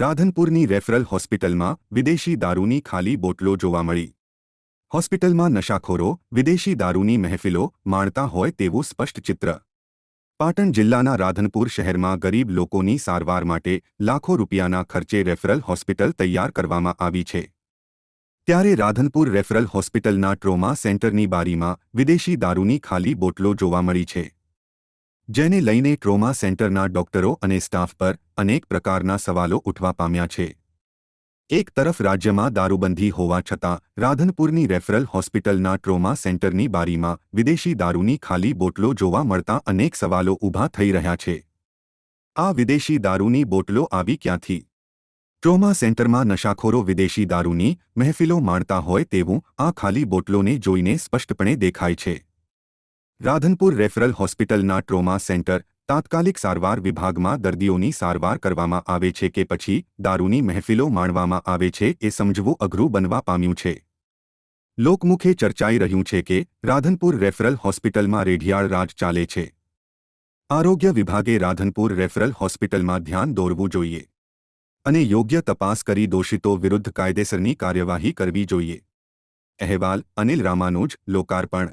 રાધનપુરની referral હોસ્પિટલમાં વિદેશી દારૂની ખાલી બોટલો જોવા મળી. હોસ્પિટલમાં નશાખોરો, વિદેશી દારૂની મહેફિલો માણતા હોય તેવું સ્પષ્ટ ચિત્ર. પાટણ જિલ્લાના રાધનપુર શહેરમાં ગરીબ લોકોની સારવાર માટે લાખો રૂપિયાના ખર્ચે રેફરલ હોસ્પિટલ તૈયાર કરવામાં આવી છે. ત્યારે રાધનપુર રેફરલ હોસ્પિટલના ટ્રોમા સેન્ટરની બારીમાં વિદેશી દારૂની ખાલી બોટલો જોવા મળી છે. જેને લઈને ટ્રોમા સેન્ટરના ડોક્ટરો અને સ્ટાફ પર અનેક પ્રકારના સવાલો ઉઠવા પામ્યા છે. એક તરફ રાજ્યમાં દારૂબંધી હોવા છતાં, રાધનપુરની રેફરલ હોસ્પિટલના ટ્રોમા સેન્ટરની બારીમાં વિદેશી દારૂની ખાલી બોટલો જોવા મળતા અનેક સવાલો ઊભા થઈ રહ્યા છે. આ વિદેશી દારૂની બોટલો આવી ક્યાંથી? ટ્રોમા સેન્ટરમાં નશાખોરો વિદેશી દારૂની મહેફિલો માણતા હોય તેવું આ ખાલી બોટલોને જોઈને સ્પષ્ટપણે દેખાય છે. રાધનપુર રેફરલ હોસ્પિટલના ટ્રોમા સેન્ટર તાત્કાલિક સારવાર વિભાગમાં દર્દીઓની સારવાર કરવામાં આવે છે કે પછી દારૂની મહેફિલો માણવામાં આવે છે એ સમજવું અઘરું બનવા પામ્યું છે. લોકમુખે ચર્ચાઈ રહ્યું છે કે રાધનપુર રેફરલ હોસ્પિટલમાં રેઢિયાળ રાજ ચાલે છે. આરોગ્ય વિભાગે રાધનપુર રેફરલ હોસ્પિટલમાં ધ્યાન દોરવું જોઈએ. અને યોગ્ય તપાસ કરી દોષિતો વિરુદ્ધ કાયદેસરની કાર્યવાહી કરવી જોઈએ. અહેવાલ અનિલ રામાનુજ, લોકાર્પણ.